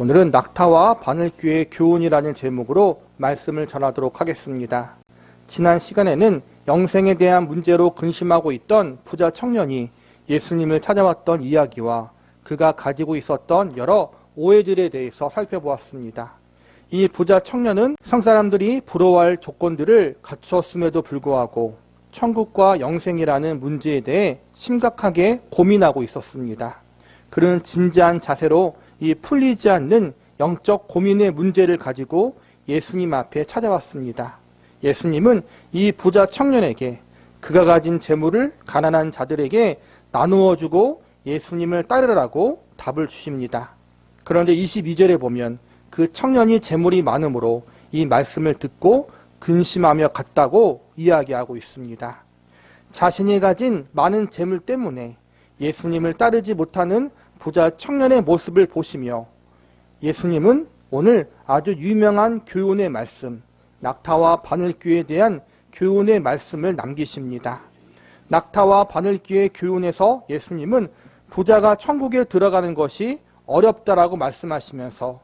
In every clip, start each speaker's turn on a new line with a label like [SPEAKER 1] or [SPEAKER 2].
[SPEAKER 1] 오늘은 낙타와 바늘귀의 교훈이라는 제목으로 말씀을 전하도록 하겠습니다. 지난 시간에는 영생에 대한 문제로 근심하고 있던 부자 청년이 예수님을 찾아왔던 이야기와 그가 가지고 있었던 여러 오해들에 대해서 살펴보았습니다. 이 부자 청년은 성사람들이 부러워할 조건들을 갖추었음에도 불구하고 천국과 영생이라는 문제에 대해 심각하게 고민하고 있었습니다. 그런 진지한 자세로 이 풀리지 않는 영적 고민의 문제를 가지고 예수님 앞에 찾아왔습니다. 예수님은 이 부자 청년에게 그가 가진 재물을 가난한 자들에게 나누어 주고 예수님을 따르라고 답을 주십니다. 그런데 22절에 보면 그 청년이 재물이 많으므로 이 말씀을 듣고 근심하며 갔다고 이야기하고 있습니다. 자신이 가진 많은 재물 때문에 예수님을 따르지 못하는 부자 청년의 모습을 보시며 예수님은 오늘 아주 유명한 교훈의 말씀, 낙타와 바늘귀에 대한 교훈의 말씀을 남기십니다. 낙타와 바늘귀의 교훈에서 예수님은 부자가 천국에 들어가는 것이 어렵다라고 말씀하시면서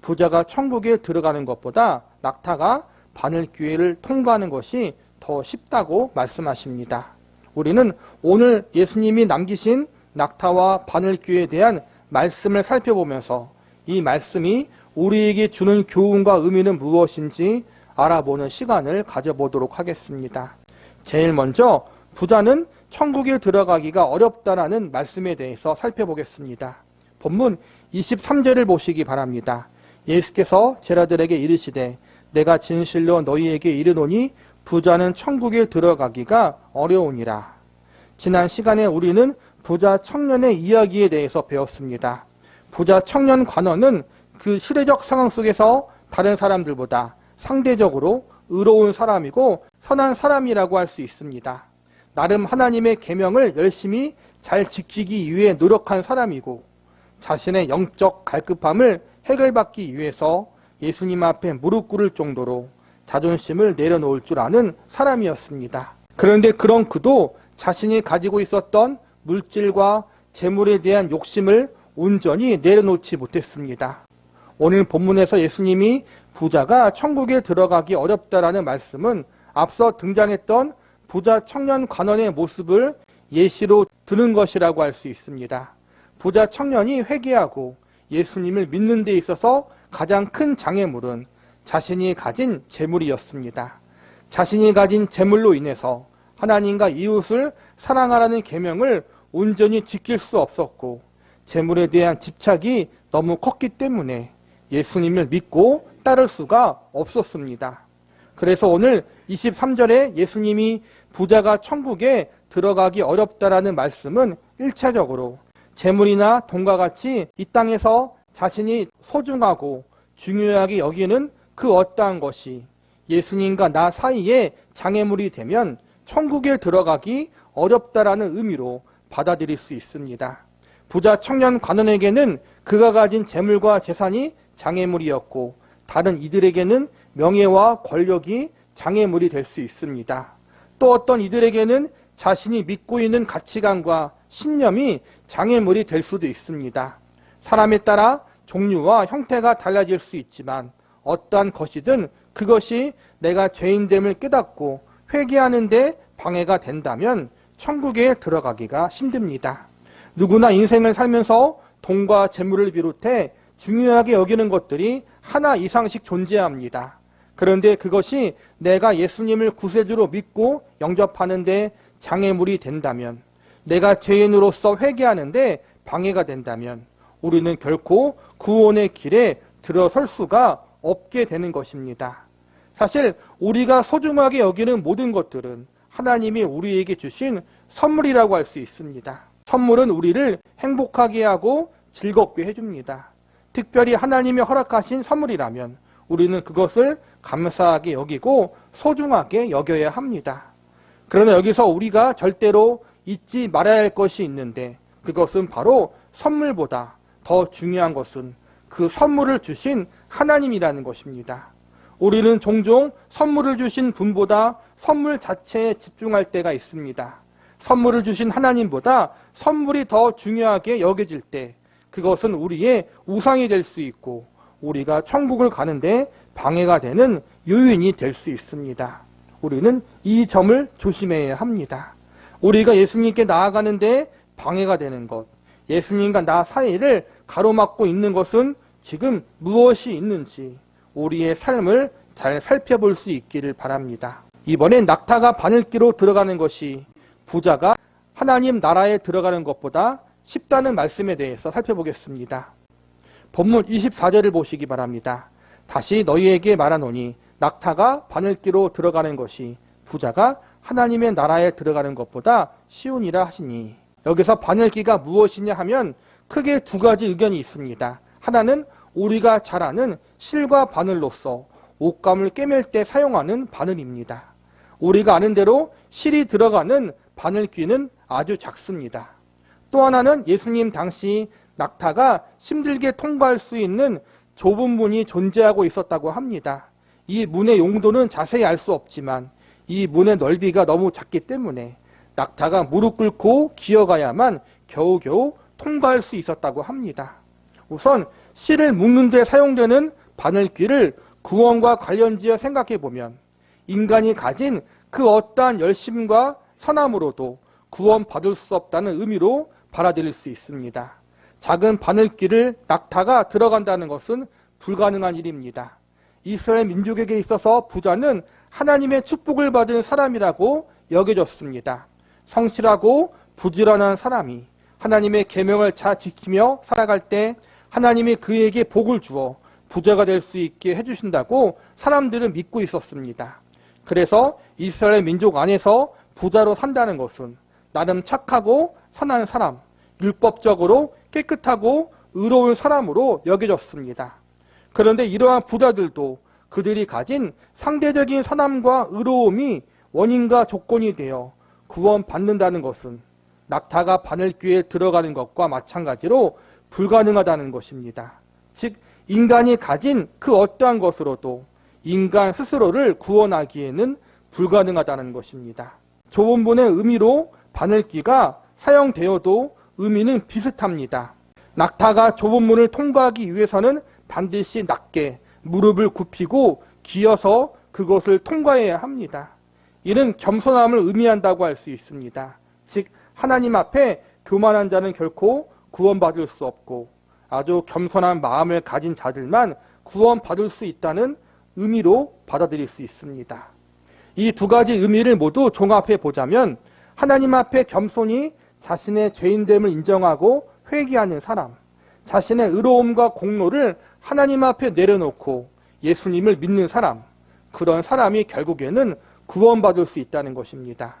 [SPEAKER 1] 부자가 천국에 들어가는 것보다 낙타가 바늘귀를 통과하는 것이 더 쉽다고 말씀하십니다. 우리는 오늘 예수님이 남기신 낙타와 바늘귀에 대한 말씀을 살펴보면서 이 말씀이 우리에게 주는 교훈과 의미는 무엇인지 알아보는 시간을 가져보도록 하겠습니다. 제일 먼저 부자는 천국에 들어가기가 어렵다라는 말씀에 대해서 살펴보겠습니다. 본문 23절을 보시기 바랍니다. 예수께서 제자들에게 이르시되 내가 진실로 너희에게 이르노니 부자는 천국에 들어가기가 어려우니라. 지난 시간에 우리는 부자 청년의 이야기에 대해서 배웠습니다. 부자 청년 관원은 그 시대적 상황 속에서 다른 사람들보다 상대적으로 의로운 사람이고 선한 사람이라고 할 수 있습니다. 나름 하나님의 계명을 열심히 잘 지키기 위해 노력한 사람이고 자신의 영적 갈급함을 해결받기 위해서 예수님 앞에 무릎 꿇을 정도로 자존심을 내려놓을 줄 아는 사람이었습니다. 그런데 그런 그도 자신이 가지고 있었던 물질과 재물에 대한 욕심을 온전히 내려놓지 못했습니다. 오늘 본문에서 예수님이 부자가 천국에 들어가기 어렵다라는 말씀은 앞서 등장했던 부자 청년 관원의 모습을 예시로 드는 것이라고 할 수 있습니다. 부자 청년이 회개하고 예수님을 믿는 데 있어서 가장 큰 장애물은 자신이 가진 재물이었습니다. 자신이 가진 재물로 인해서 하나님과 이웃을 사랑하라는 계명을 온전히 지킬 수 없었고 재물에 대한 집착이 너무 컸기 때문에 예수님을 믿고 따를 수가 없었습니다. 그래서 오늘 23절에 예수님이 부자가 천국에 들어가기 어렵다라는 말씀은 1차적으로 재물이나 돈과 같이 이 땅에서 자신이 소중하고 중요하게 여기는 그 어떠한 것이 예수님과 나 사이에 장애물이 되면 천국에 들어가기 어렵다라는 의미로 받아들일 수 있습니다. 부자 청년 관원에게는 그가 가진 재물과 재산이 장애물이었고 다른 이들에게는 명예와 권력이 장애물이 될 수 있습니다. 또 어떤 이들에게는 자신이 믿고 있는 가치관과 신념이 장애물이 될 수도 있습니다. 사람에 따라 종류와 형태가 달라질 수 있지만 어떠한 것이든 그것이 내가 죄인됨을 깨닫고 회개하는데 방해가 된다면 천국에 들어가기가 힘듭니다. 누구나 인생을 살면서 돈과 재물을 비롯해 중요하게 여기는 것들이 하나 이상씩 존재합니다. 그런데 그것이 내가 예수님을 구세주로 믿고 영접하는데 장애물이 된다면, 내가 죄인으로서 회개하는데 방해가 된다면, 우리는 결코 구원의 길에 들어설 수가 없게 되는 것입니다. 사실 우리가 소중하게 여기는 모든 것들은 하나님이 우리에게 주신 선물이라고 할 수 있습니다. 선물은 우리를 행복하게 하고 즐겁게 해줍니다. 특별히 하나님이 허락하신 선물이라면 우리는 그것을 감사하게 여기고 소중하게 여겨야 합니다. 그러나 여기서 우리가 절대로 잊지 말아야 할 것이 있는데 그것은 바로 선물보다 더 중요한 것은 그 선물을 주신 하나님이라는 것입니다. 우리는 종종 선물을 주신 분보다 선물 자체에 집중할 때가 있습니다. 선물을 주신 하나님보다 선물이 더 중요하게 여겨질 때 그것은 우리의 우상이 될 수 있고 우리가 천국을 가는데 방해가 되는 요인이 될 수 있습니다. 우리는 이 점을 조심해야 합니다. 우리가 예수님께 나아가는데 방해가 되는 것, 예수님과 나 사이를 가로막고 있는 것은 지금 무엇이 있는지 우리의 삶을 잘 살펴볼 수 있기를 바랍니다. 이번엔 낙타가 바늘기로 들어가는 것이 부자가 하나님 나라에 들어가는 것보다 쉽다는 말씀에 대해서 살펴보겠습니다. 본문 24절을 보시기 바랍니다. 다시 너희에게 말하노니 낙타가 바늘기로 들어가는 것이 부자가 하나님의 나라에 들어가는 것보다 쉬우니라 하시니 여기서 바늘기가 무엇이냐 하면 크게 두 가지 의견이 있습니다. 하나는 우리가 잘 아는 실과 바늘로서 옷감을 꿰맬 때 사용하는 바늘입니다. 우리가 아는 대로 실이 들어가는 바늘귀는 아주 작습니다. 또 하나는 예수님 당시 낙타가 힘들게 통과할 수 있는 좁은 문이 존재하고 있었다고 합니다. 이 문의 용도는 자세히 알 수 없지만 이 문의 넓이가 너무 작기 때문에 낙타가 무릎 꿇고 기어가야만 겨우겨우 통과할 수 있었다고 합니다. 우선 실을 묶는 데 사용되는 바늘귀를 구원과 관련지어 생각해 보면 인간이 가진 그 어떠한 열심과 선함으로도 구원받을 수 없다는 의미로 받아들일 수 있습니다. 작은 바늘귀를 낙타가 들어간다는 것은 불가능한 일입니다. 이스라엘 민족에게 있어서 부자는 하나님의 축복을 받은 사람이라고 여겨졌습니다. 성실하고 부지런한 사람이 하나님의 계명을 잘 지키며 살아갈 때 하나님이 그에게 복을 주어 부자가 될 수 있게 해주신다고 사람들은 믿고 있었습니다. 그래서 이스라엘 민족 안에서 부자로 산다는 것은 나름 착하고 선한 사람, 율법적으로 깨끗하고 의로운 사람으로 여겨졌습니다. 그런데 이러한 부자들도 그들이 가진 상대적인 선함과 의로움이 원인과 조건이 되어 구원받는다는 것은 낙타가 바늘귀에 들어가는 것과 마찬가지로 불가능하다는 것입니다. 즉, 인간이 가진 그 어떠한 것으로도 인간 스스로를 구원하기에는 불가능하다는 것입니다. 문의 의미로 바늘귀가 사용되어도 의미는 비슷합니다. 낙타가 좁은 문을 통과하기 위해서는 반드시 낮게 무릎을 굽히고 기어서 그것을 통과해야 합니다. 이는 겸손함을 의미한다고 할 수 있습니다. 즉 하나님 앞에 교만한 자는 결코 구원받을 수 없고 아주 겸손한 마음을 가진 자들만 구원받을 수 있다는 의미로 받아들일 수 있습니다. 이 두 가지 의미를 모두 종합해 보자면 하나님 앞에 겸손히 자신의 죄인됨을 인정하고 회개하는 사람, 자신의 의로움과 공로를 하나님 앞에 내려놓고 예수님을 믿는 사람, 그런 사람이 결국에는 구원받을 수 있다는 것입니다.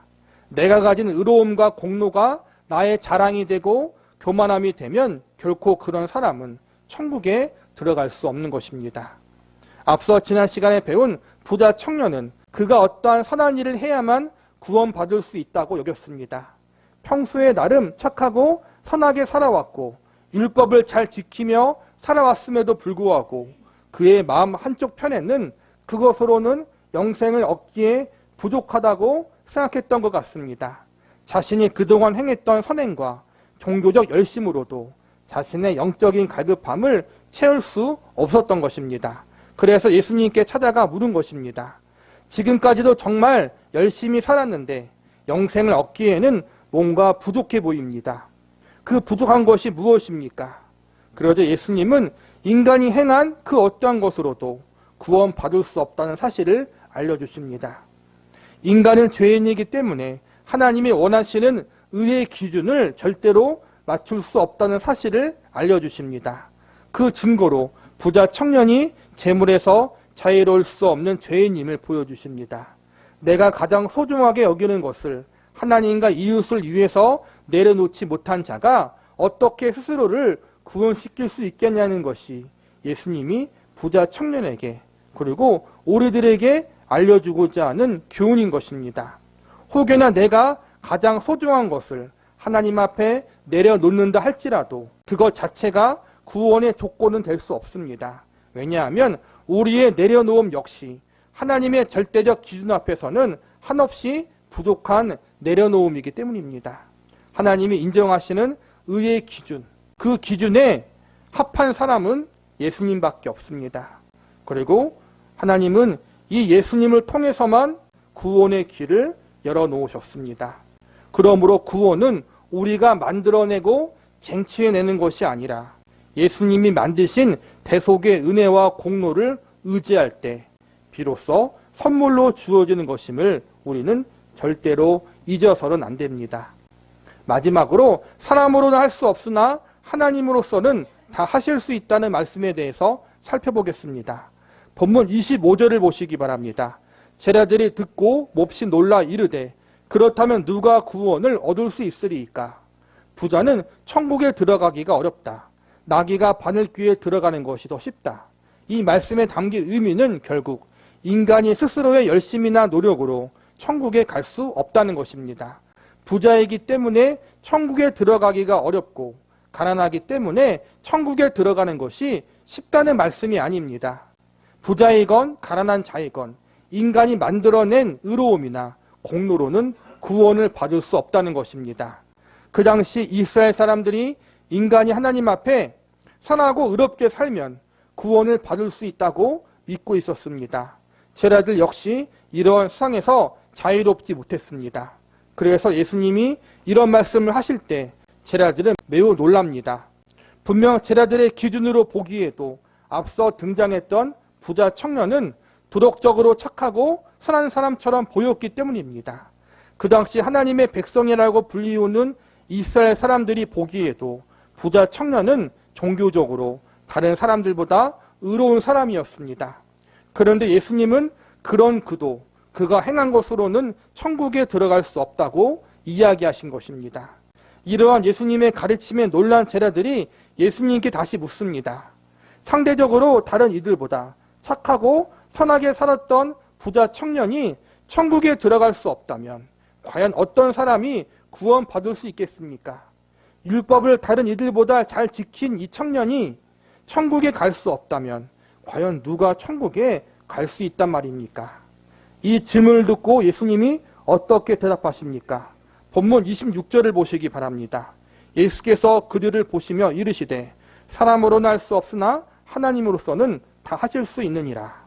[SPEAKER 1] 내가 가진 의로움과 공로가 나의 자랑이 되고 교만함이 되면 결코 그런 사람은 천국에 들어갈 수 없는 것입니다. 앞서 지난 시간에 배운 부자 청년은 그가 어떠한 선한 일을 해야만 구원받을 수 있다고 여겼습니다. 평소에 나름 착하고 선하게 살아왔고 율법을 잘 지키며 살아왔음에도 불구하고 그의 마음 한쪽 편에는 그것으로는 영생을 얻기에 부족하다고 생각했던 것 같습니다. 자신이 그동안 행했던 선행과 종교적 열심으로도 자신의 영적인 갈급함을 채울 수 없었던 것입니다. 그래서 예수님께 찾아가 물은 것입니다. 지금까지도 정말 열심히 살았는데 영생을 얻기에는 뭔가 부족해 보입니다. 그 부족한 것이 무엇입니까? 그러자 예수님은 인간이 행한 그 어떠한 것으로도 구원받을 수 없다는 사실을 알려주십니다. 인간은 죄인이기 때문에 하나님이 원하시는 의의 기준을 절대로 맞출 수 없다는 사실을 알려주십니다. 그 증거로 부자 청년이 재물에서 자유로울 수 없는 죄인임을 보여주십니다. 내가 가장 소중하게 여기는 것을 하나님과 이웃을 위해서 내려놓지 못한 자가 어떻게 스스로를 구원시킬 수 있겠냐는 것이 예수님이 부자 청년에게 그리고 우리들에게 알려주고자 하는 교훈인 것입니다. 혹여나 내가 가장 소중한 것을 하나님 앞에 내려놓는다 할지라도 그것 자체가 구원의 조건은 될 수 없습니다. 왜냐하면 우리의 내려놓음 역시 하나님의 절대적 기준 앞에서는 한없이 부족한 내려놓음이기 때문입니다. 하나님이 인정하시는 의의 기준, 그 기준에 합한 사람은 예수님밖에 없습니다. 그리고 하나님은 이 예수님을 통해서만 구원의 길을 열어놓으셨습니다. 그러므로 구원은 우리가 만들어내고 쟁취해내는 것이 아니라 예수님이 만드신 대속의 은혜와 공로를 의지할 때 비로소 선물로 주어지는 것임을 우리는 절대로 잊어서는 안 됩니다. 마지막으로 사람으로는 할 수 없으나 하나님으로서는 다 하실 수 있다는 말씀에 대해서 살펴보겠습니다. 본문 25절을 보시기 바랍니다. 제자들이 듣고 몹시 놀라 이르되 그렇다면 누가 구원을 얻을 수 있으리이까? 부자는 천국에 들어가기가 어렵다. 나귀가 바늘귀에 들어가는 것이 더 쉽다. 이 말씀에 담긴 의미는 결국 인간이 스스로의 열심이나 노력으로 천국에 갈 수 없다는 것입니다. 부자이기 때문에 천국에 들어가기가 어렵고 가난하기 때문에 천국에 들어가는 것이 쉽다는 말씀이 아닙니다. 부자이건 가난한 자이건 인간이 만들어낸 의로움이나 공로로는 구원을 받을 수 없다는 것입니다. 그 당시 이스라엘 사람들이 인간이 하나님 앞에 선하고 의롭게 살면 구원을 받을 수 있다고 믿고 있었습니다. 제자들 역시 이러한 수상에서 자유롭지 못했습니다. 그래서 예수님이 이런 말씀을 하실 때 제자들은 매우 놀랍니다. 분명 제자들의 기준으로 보기에도 앞서 등장했던 부자 청년은 도덕적으로 착하고 선한 사람처럼 보였기 때문입니다. 그 당시 하나님의 백성이라고 불리우는 이스라엘 사람들이 보기에도 부자 청년은 종교적으로 다른 사람들보다 의로운 사람이었습니다. 그런데 예수님은 그런 그도 그가 행한 것으로는 천국에 들어갈 수 없다고 이야기하신 것입니다. 이러한 예수님의 가르침에 놀란 제자들이 예수님께 다시 묻습니다. 상대적으로 다른 이들보다 착하고 선하게 살았던 부자 청년이 천국에 들어갈 수 없다면 과연 어떤 사람이 구원받을 수 있겠습니까? 율법을 다른 이들보다 잘 지킨 이 청년이 천국에 갈 수 없다면 과연 누가 천국에 갈 수 있단 말입니까? 이 질문을 듣고 예수님이 어떻게 대답하십니까? 본문 26절을 보시기 바랍니다. 예수께서 그들을 보시며 이르시되 사람으로는 할 수 없으나 하나님으로서는 다 하실 수 있느니라.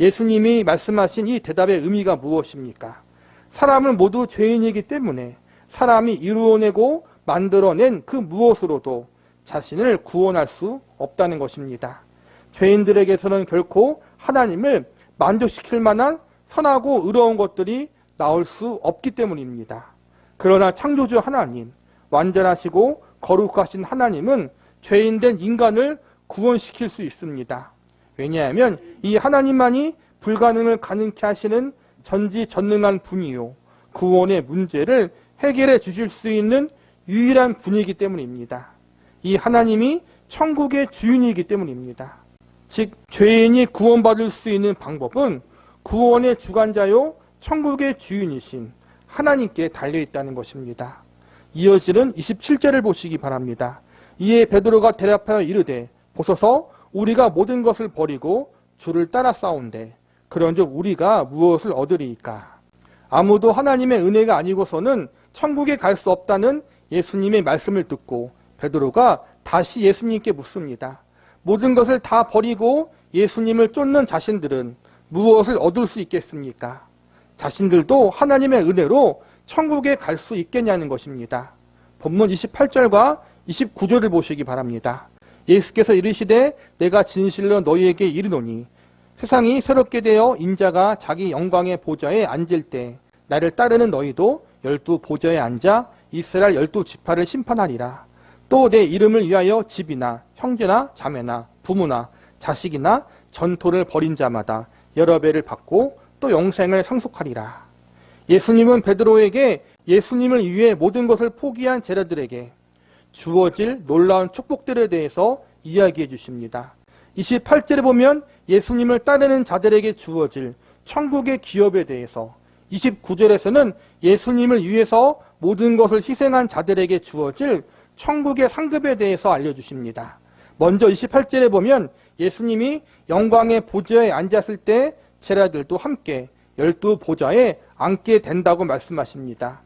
[SPEAKER 1] 예수님이 말씀하신 이 대답의 의미가 무엇입니까? 사람은 모두 죄인이기 때문에 사람이 이루어내고 만들어낸 그 무엇으로도 자신을 구원할 수 없다는 것입니다. 죄인들에게서는 결코 하나님을 만족시킬 만한 선하고 의로운 것들이 나올 수 없기 때문입니다. 그러나 창조주 하나님, 완전하시고 거룩하신 하나님은 죄인된 인간을 구원시킬 수 있습니다. 왜냐하면 이 하나님만이 불가능을 가능케 하시는 전지전능한 분이요. 구원의 문제를 해결해 주실 수 있는 유일한 분이기 때문입니다. 이 하나님이 천국의 주인이기 때문입니다. 즉, 죄인이 구원받을 수 있는 방법은 구원의 주관자요, 천국의 주인이신 하나님께 달려 있다는 것입니다. 이어지는 27절을 보시기 바랍니다. 이에 베드로가 대답하여 이르되 보소서 우리가 모든 것을 버리고 주를 따라 싸운데 그런즉 우리가 무엇을 얻으리이까 아무도 하나님의 은혜가 아니고서는 천국에 갈 수 없다는 예수님의 말씀을 듣고 베드로가 다시 예수님께 묻습니다. 모든 것을 다 버리고 예수님을 쫓는 자신들은 무엇을 얻을 수 있겠습니까? 자신들도 하나님의 은혜로 천국에 갈 수 있겠냐는 것입니다. 본문 28절과 29절을 보시기 바랍니다. 예수께서 이르시되 내가 진실로 너희에게 이르노니 세상이 새롭게 되어 인자가 자기 영광의 보좌에 앉을 때 나를 따르는 너희도 열두 보좌에 앉아 이스라엘 열두 지파를 심판하리라. 또 내 이름을 위하여 집이나 형제나 자매나 부모나 자식이나 전토를 벌인 자마다 여러 배를 받고 또 영생을 상속하리라. 예수님은 베드로에게 예수님을 위해 모든 것을 포기한 제자들에게 주어질 놀라운 축복들에 대해서 이야기해 주십니다. 28절에 보면 예수님을 따르는 자들에게 주어질 천국의 기업에 대해서 29절에서는 예수님을 위해서 모든 것을 희생한 자들에게 주어질 천국의 상급에 대해서 알려주십니다. 먼저 28절에 보면 예수님이 영광의 보좌에 앉았을 때 제자들도 함께 열두 보좌에 앉게 된다고 말씀하십니다.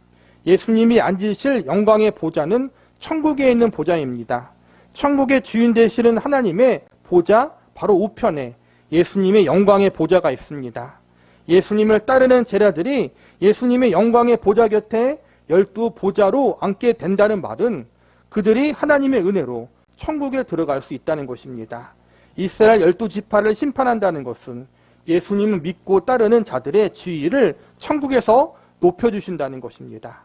[SPEAKER 1] 예수님이 앉으실 영광의 보좌는 천국에 있는 보좌입니다. 천국의 주인 되시는 하나님의 보좌 바로 우편에 예수님의 영광의 보좌가 있습니다. 예수님을 따르는 제자들이 예수님의 영광의 보좌 곁에 열두 보좌로 앉게 된다는 말은 그들이 하나님의 은혜로 천국에 들어갈 수 있다는 것입니다. 이스라엘 열두 지파를 심판한다는 것은 예수님을 믿고 따르는 자들의 지위를 천국에서 높여주신다는 것입니다.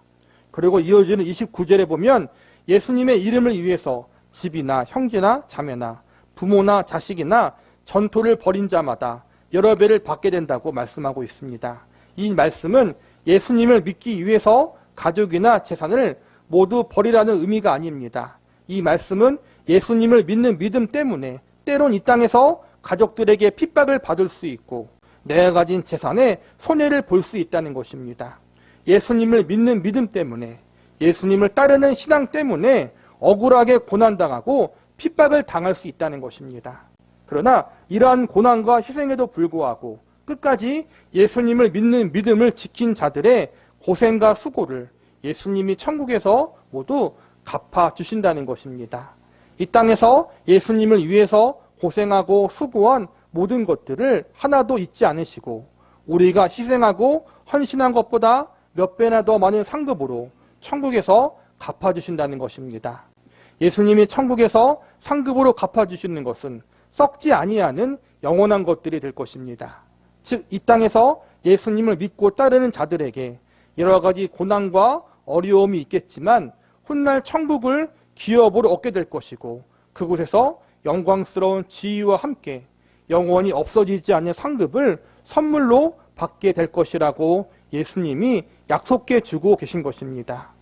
[SPEAKER 1] 그리고 이어지는 29절에 보면 예수님의 이름을 위해서 집이나 형제나 자매나 부모나 자식이나 전토를 벌인 자마다 여러 배를 받게 된다고 말씀하고 있습니다. 이 말씀은 예수님을 믿기 위해서 가족이나 재산을 모두 버리라는 의미가 아닙니다. 이 말씀은 예수님을 믿는 믿음 때문에 때론 이 땅에서 가족들에게 핍박을 받을 수 있고 내가 가진 재산에 손해를 볼 수 있다는 것입니다. 예수님을 믿는 믿음 때문에 예수님을 따르는 신앙 때문에 억울하게 고난당하고 핍박을 당할 수 있다는 것입니다. 그러나 이러한 고난과 희생에도 불구하고 끝까지 예수님을 믿는 믿음을 지킨 자들의 고생과 수고를 예수님이 천국에서 모두 갚아 주신다는 것입니다. 이 땅에서 예수님을 위해서 고생하고 수고한 모든 것들을 하나도 잊지 않으시고 우리가 희생하고 헌신한 것보다 몇 배나 더 많은 상급으로 천국에서 갚아주신다는 것입니다. 예수님이 천국에서 상급으로 갚아주시는 것은 썩지 아니하는 영원한 것들이 될 것입니다. 즉, 이 땅에서 예수님을 믿고 따르는 자들에게 여러 가지 고난과 어려움이 있겠지만 훗날 천국을 기업으로 얻게 될 것이고 그곳에서 영광스러운 지위와 함께 영원히 없어지지 않는 상급을 선물로 받게 될 것이라고 예수님이 약속해 주고 계신 것입니다.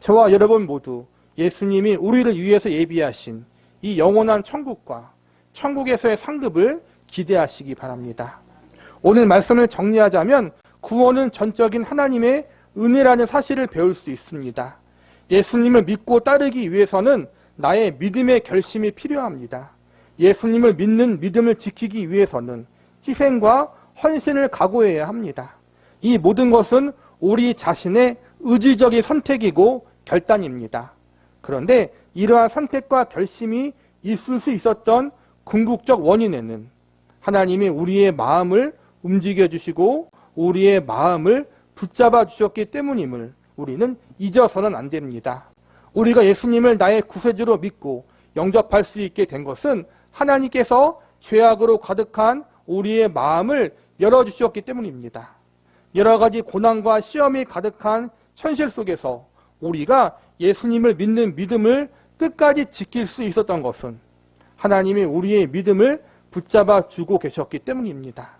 [SPEAKER 1] 저와 여러분 모두 예수님이 우리를 위해서 예비하신 이 영원한 천국과 천국에서의 상급을 기대하시기 바랍니다. 오늘 말씀을 정리하자면 구원은 전적인 하나님의 은혜라는 사실을 배울 수 있습니다. 예수님을 믿고 따르기 위해서는 나의 믿음의 결심이 필요합니다. 예수님을 믿는 믿음을 지키기 위해서는 희생과 헌신을 각오해야 합니다. 이 모든 것은 우리 자신의 의지적인 선택이고 결단입니다. 그런데 이러한 선택과 결심이 있을 수 있었던 궁극적 원인에는 하나님이 우리의 마음을 움직여 주시고 우리의 마음을 붙잡아 주셨기 때문임을 우리는 잊어서는 안 됩니다. 우리가 예수님을 나의 구세주로 믿고 영접할 수 있게 된 것은 하나님께서 죄악으로 가득한 우리의 마음을 열어주셨기 때문입니다. 여러 가지 고난과 시험이 가득한 현실 속에서 우리가 예수님을 믿는 믿음을 끝까지 지킬 수 있었던 것은 하나님이 우리의 믿음을 붙잡아 주고 계셨기 때문입니다.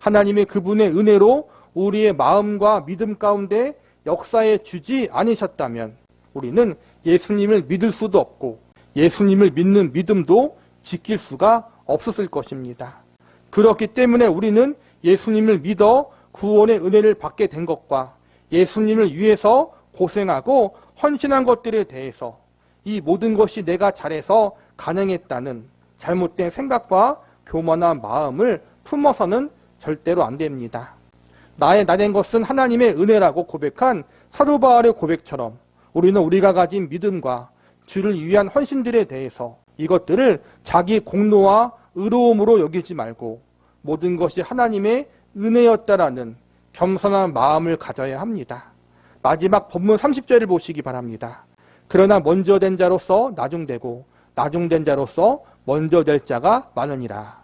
[SPEAKER 1] 하나님의 그분의 은혜로 우리의 마음과 믿음 가운데 역사에 주지 않으셨다면 우리는 예수님을 믿을 수도 없고 예수님을 믿는 믿음도 지킬 수가 없었을 것입니다. 그렇기 때문에 우리는 예수님을 믿어 구원의 은혜를 받게 된 것과 예수님을 위해서 고생하고 헌신한 것들에 대해서 이 모든 것이 내가 잘해서 가능했다는 잘못된 생각과 교만한 마음을 품어서는 절대로 안 됩니다. 나의 나된 것은 하나님의 은혜라고 고백한 사도 바울의 고백처럼 우리는 우리가 가진 믿음과 주를 위한 헌신들에 대해서 이것들을 자기 공로와 의로움으로 여기지 말고 모든 것이 하나님의 은혜였다라는 겸손한 마음을 가져야 합니다. 마지막 본문 30절을 보시기 바랍니다. 그러나 먼저 된 자로서 나중되고 나중된 자로서 먼저 될 자가 많으니라.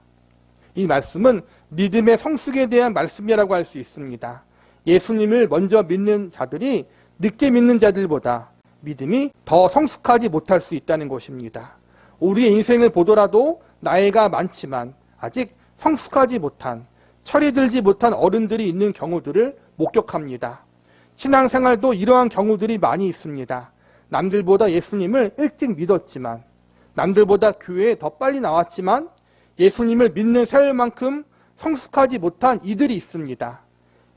[SPEAKER 1] 이 말씀은 믿음의 성숙에 대한 말씀이라고 할 수 있습니다. 예수님을 먼저 믿는 자들이 늦게 믿는 자들보다 믿음이 더 성숙하지 못할 수 있다는 것입니다. 우리의 인생을 보더라도 나이가 많지만 아직 성숙하지 못한 철이 들지 못한 어른들이 있는 경우들을 목격합니다. 신앙생활도 이러한 경우들이 많이 있습니다. 남들보다 예수님을 일찍 믿었지만 남들보다 교회에 더 빨리 나왔지만 예수님을 믿는 세월만큼 성숙하지 못한 이들이 있습니다.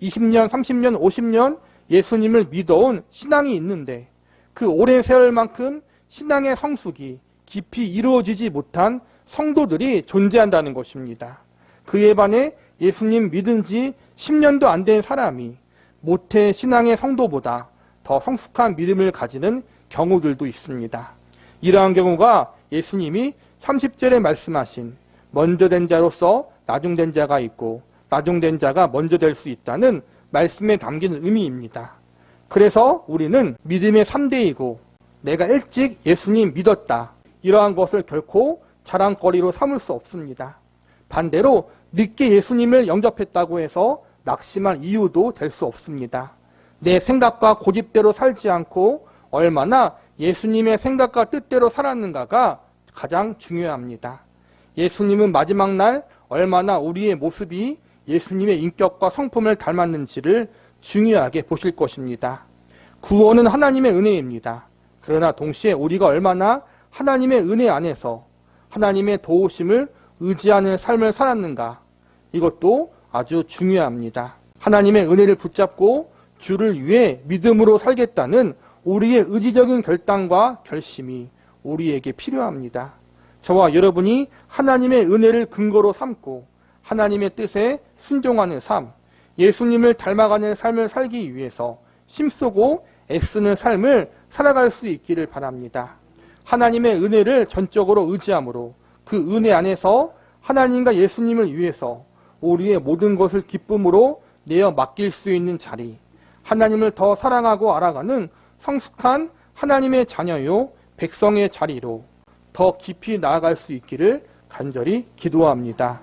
[SPEAKER 1] 20년, 30년, 50년 예수님을 믿어온 신앙이 있는데 그 오랜 세월만큼 신앙의 성숙이 깊이 이루어지지 못한 성도들이 존재한다는 것입니다. 그에 반해 예수님 믿은 지 10년도 안 된 사람이 모태 신앙의 성도보다 더 성숙한 믿음을 가지는 경우들도 있습니다. 이러한 경우가 예수님이 30절에 말씀하신 먼저 된 자로서 나중된 자가 있고 나중된 자가 먼저 될 수 있다는 말씀에 담긴 의미입니다. 그래서 우리는 믿음의 3대이고 내가 일찍 예수님 믿었다. 이러한 것을 결코 자랑거리로 삼을 수 없습니다. 반대로 늦게 예수님을 영접했다고 해서 낙심할 이유도 될 수 없습니다. 내 생각과 고집대로 살지 않고 얼마나 예수님의 생각과 뜻대로 살았는가가 가장 중요합니다. 예수님은 마지막 날 얼마나 우리의 모습이 예수님의 인격과 성품을 닮았는지를 중요하게 보실 것입니다. 구원은 하나님의 은혜입니다. 그러나 동시에 우리가 얼마나 하나님의 은혜 안에서 하나님의 도우심을 의지하는 삶을 살았는가 이것도 아주 중요합니다. 하나님의 은혜를 붙잡고 주를 위해 믿음으로 살겠다는 우리의 의지적인 결단과 결심이 우리에게 필요합니다. 저와 여러분이 하나님의 은혜를 근거로 삼고 하나님의 뜻에 순종하는 삶, 예수님을 닮아가는 삶을 살기 위해서 힘쓰고 애쓰는 삶을 살아갈 수 있기를 바랍니다. 하나님의 은혜를 전적으로 의지함으로 그 은혜 안에서 하나님과 예수님을 위해서 우리의 모든 것을 기쁨으로 내어 맡길 수 있는 자리, 하나님을 더 사랑하고 알아가는 성숙한 하나님의 자녀요 백성의 자리로 더 깊이 나아갈 수 있기를 간절히 기도합니다.